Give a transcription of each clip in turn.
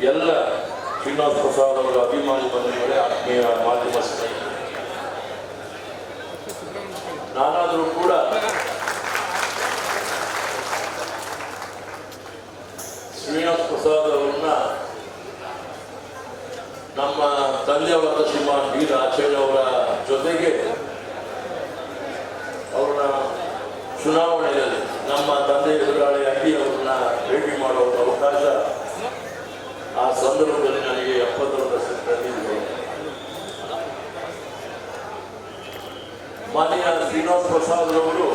ಎಲ್ಲ ಶ್ರೀನಿವಾಸ ಪ್ರಸಾದ್ ಅವರ ಅಭಿಮಾನಿ ಬಂಧುಗಳೇ ಆತ್ಮೀಯ ಮಾಧ್ಯಮ ನಾನಾದರೂ ಕೂಡ ಶ್ರೀನಿವಾಸ ಪ್ರಸಾದ್ ಅವರನ್ನ ನಮ್ಮ ತಂದೆಯವರಾದ ಶ್ರೀಮಾನ್ ಬಿ ಅವರ ಜೊತೆಗೆ ಅವರ ಚುನಾವಣೆಯಲ್ಲಿ ನಮ್ಮ ತಂದೆ ಎದುರಾಳಿ ಅಂಗಿ ಅವರನ್ನ ಭೇಟಿ ಮಾಡುವ ಅವಕಾಶ ಆ ಸಂದರ್ಭದಲ್ಲಿ ನನಗೆ ಎಪ್ಪತ್ತರ ವರ್ಷದಲ್ಲಿ ಮಾನ್ಯ ಶ್ರೀನಿವಾಸ ಪ್ರಸಾದ್ ಅವರು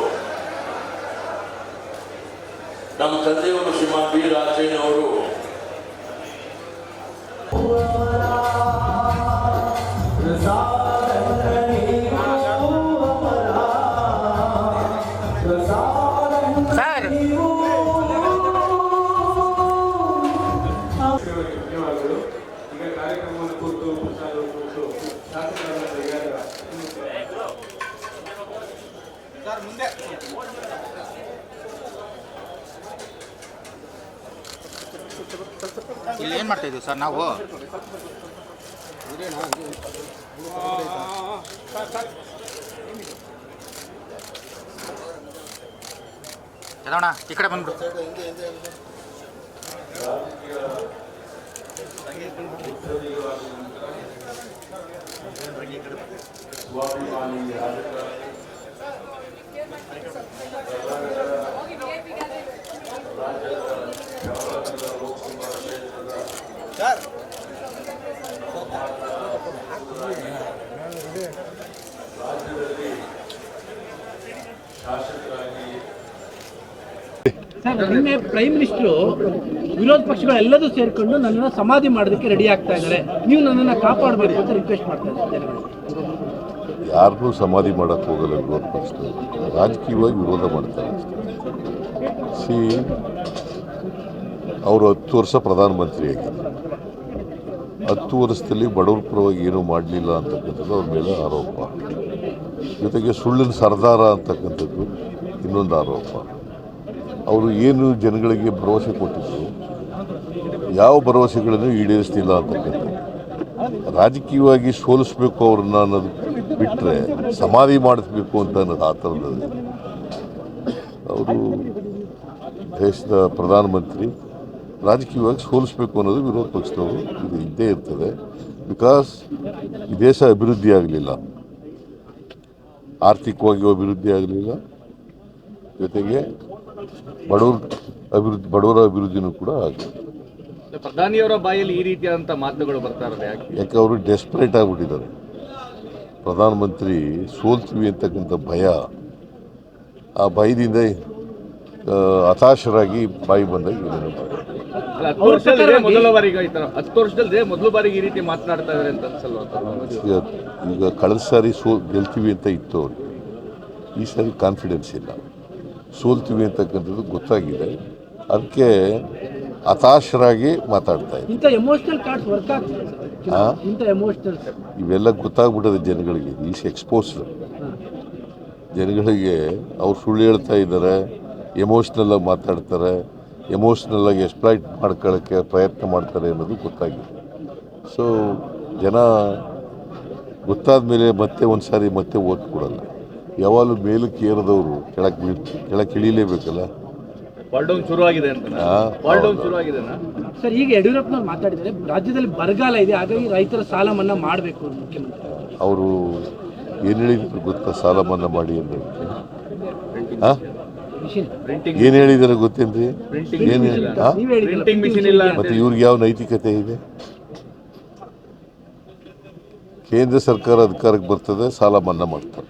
ನಮ್ಮ ತಂದೆಯವರು ಶ್ರೀಮಾನ್ ಬಿ ರಾಜೇನ್ ಇಲ್ಲಿ ಏನು ಮಾಡ್ತಾ ಇದೀವಿ ಸರ್ ನಾವು? ಯದವಣ ಈ ಕಡೆ ಬಂದ್ಬಿಡು. ಸ್ವಾಭಿಮಾನಿ ರಾಜಕಾರಣ ಸರ್ ನಿನ್ನೆ ಪ್ರೈಮ್ ಮಿನಿಸ್ಟರು ವಿರೋಧ ಪಕ್ಷಗಳೆಲ್ಲದೂ ಸೇರ್ಕೊಂಡು ನನ್ನನ್ನು ಸಮಾಧಿ ಮಾಡೋದಕ್ಕೆ ರೆಡಿ ಆಗ್ತಾ ಇದ್ದಾರೆ. ನೀವು ನನ್ನನ್ನು ಕಾಪಾಡಬೇಕು ಅಂತ ರಿಕ್ವೆಸ್ಟ್ ಮಾಡ್ತಾ ಇದ್ದಾರೆ ಯಾರನ್ನೂ ಸಮಾಧಿ ಮಾಡೋಕ್ಕೆ ಹೋಗಲ್ಲ ವಿರೋಧ ಪಕ್ಷದವರು ರಾಜಕೀಯವಾಗಿ ವಿರೋಧ ಮಾಡ್ತಾರೆ ಸಿ, ಅವರು ಹತ್ತು ವರ್ಷ ಪ್ರಧಾನಮಂತ್ರಿಯಾಗಿದ್ದರು ಹತ್ತು ವರ್ಷದಲ್ಲಿ ಬಡವರ ಪರವಾಗಿ ಏನೂ ಮಾಡಲಿಲ್ಲ ಅಂತಕ್ಕಂಥದ್ದು ಅವ್ರ ಮೇಲೆ ಆರೋಪ. ಜೊತೆಗೆ ಸುಳ್ಳಿನ ಸರ್ದಾರ ಅಂತಕ್ಕಂಥದ್ದು ಇನ್ನೊಂದು ಆರೋಪ. ಅವರು ಏನು ಜನಗಳಿಗೆ ಭರವಸೆ ಕೊಟ್ಟಿದ್ರು, ಯಾವ ಭರವಸೆಗಳನ್ನು ಈಡೇರಿಸ್ತಿಲ್ಲ ಅಂತಕ್ಕಂಥದ್ದು. ರಾಜಕೀಯವಾಗಿ ಸೋಲಿಸ್ಬೇಕು ಅವ್ರನ್ನ ಅನ್ನೋದು ಬಿಟ್ಟರೆ ಸಮಾಧಿ ಮಾಡಿಸ್ಬೇಕು ಅಂತ ಅನ್ನೋದು ಆ ಥರದ್ದು. ಅವರು ದೇಶದ ಪ್ರಧಾನಮಂತ್ರಿ ರಾಜಕೀಯವಾಗಿ ಸೋಲಿಸ್ಬೇಕು ಅನ್ನೋದು ವಿರೋಧ ಪಕ್ಷದವರು ಇದು ಇದ್ದೇ ಇರ್ತದೆ. ಬಿಕಾಸ್ ಈ ದೇಶ ಅಭಿವೃದ್ಧಿ ಆಗಲಿಲ್ಲ. ಆರ್ಥಿಕವಾಗಿ ಅಭಿವೃದ್ಧಿ ಆಗಲಿಲ್ಲ. ಜೊತೆಗೆ ಬಡವ್ರ ಅಭಿವೃದ್ಧಿ ಬಡವರ ಅಭಿವೃದ್ಧಿನೂ ಕೂಡ ಆಗಲಿಲ್ಲ ಪ್ರಧಾನಿಯವರ ಬಾಯಲ್ಲಿ ಈ ರೀತಿಯಾದಂಥ ಮಾತುಗಳು ಬರ್ತಾ ಇರೋದು ಯಾಕೆ? ಯಾಕೆ? ಅವರು ಡೆಸ್ಪರೇಟ್ ಆಗಿಬಿಟ್ಟಿದ್ದಾರೆ. ಪ್ರಧಾನಮಂತ್ರಿ ಸೋಲ್ತೀವಿ ಅಂತಕ್ಕಂಥ ಭಯ ಆ ಭಯದಿಂದ ಹತಾಶರಾಗಿ ಬಾಯಿ ಬಂದಾಗ ಏನೇನೋ ಮಾಡಿ ಅಲ್ಲ, ಹತ್ತು ಮೊದಲ ಬಾರಿಗೆ ಈ ತರ ಹತ್ತು ವರ್ಷದಲ್ಲಿ ಮೊದಲ ಬಾರಿಗೆ ಈ ರೀತಿ ಮಾತನಾಡ್ತಾ ಇದಾರೆ ಅಂತ ಅನ್ಸಲ್ವಾ ಅಂತ ಈಗ ಈಗ ಕಳೆದ ಸಾರಿ ಸೋ ಗೆಲ್ತೀವಿ ಅಂತ ಇತ್ತು ಅವ್ರಿಗೆ ಈ ಸಾರಿ ಕಾನ್ಫಿಡೆನ್ಸ್ ಇಲ್ಲ. ಸೋಲ್ತೀವಿ ಅಂತಕ್ಕಂಥದ್ದು ಗೊತ್ತಾಗಿದೆ. ಅದಕ್ಕೆ ಹತಾಶರಾಗಿ ಮಾತಾಡ್ತಾ ಇದ್ದಾರೆ. ಇವೆಲ್ಲ ಗೊತ್ತಾಗ್ಬಿಟ್ಟದೆ ಜನಗಳಿಗೆ. ಈಸ್ ಎಕ್ಸ್ಪೋಸ್ಡ್ ಜನಗಳಿಗೆ ಅವ್ರು ಸುಳ್ಳು ಹೇಳ್ತಾ ಇದ್ದಾರೆ ಎಮೋಷ್ನಲ್ ಆಗಿ ಮಾತಾಡ್ತಾರೆ ಎಮೋಷ್ನಲ್ಲಾಗಿ ಎಕ್ಸ್ಪ್ಲೈಟ್ ಮಾಡ್ಕೊಳ್ಳೋಕ್ಕೆ ಪ್ರಯತ್ನ ಮಾಡ್ತಾರೆ ಅನ್ನೋದು ಗೊತ್ತಾಗಿದೆ. ಸೊ ಜನ ಗೊತ್ತಾದ ಮೇಲೆ ಮತ್ತೆ ಒಂದು ಸಾರಿ ಮತ್ತೆ ಓದ್ಕೊಡಲ್ಲ ಯಾವಾಗಲೂ ಮೇಲಕ್ಕೆ ಏರದವರು ಕೆಳಕ್ಕೆ ಬೀಳ್ ಕೆಳಗೆ ಇಳಿಲೇಬೇಕಲ್ಲ? ಸರ್ ಈಗ ಯಡಿಯೂರಪ್ಪನವ್ರು ಮಾತಾಡಿದ್ದಾರೆ ರಾಜ್ಯದಲ್ಲಿ ಬರಗಾಲ ಇದೆ ಹಾಗಾಗಿ ರೈತರ ಸಾಲ ಮನ್ನಾ ಮಾಡಬೇಕು ಮುಖ್ಯಮಂತ್ರಿ ಅವರು. ಏನು ಹೇಳಿದ್ರು ಗೊತ್ತಾ ಸಾಲ ಮನ್ನಾ ಮಾಡಿ ಅಂತ? ಏನ್ ಹೇಳಿದಾರೆ ಗೊತ್ತೇನ್ರಿ? ಏನು ಮತ್ತೆ ಇವ್ರಿಗೆ ಯಾವ ನೈತಿಕತೆ ಇದೆ? ಕೇಂದ್ರ ಸರ್ಕಾರ ಅಧಿಕಾರಕ್ಕೆ ಬರ್ತದೆ ಸಾಲ ಮನ್ನಾ ಮಾಡ್ತಾರೆ.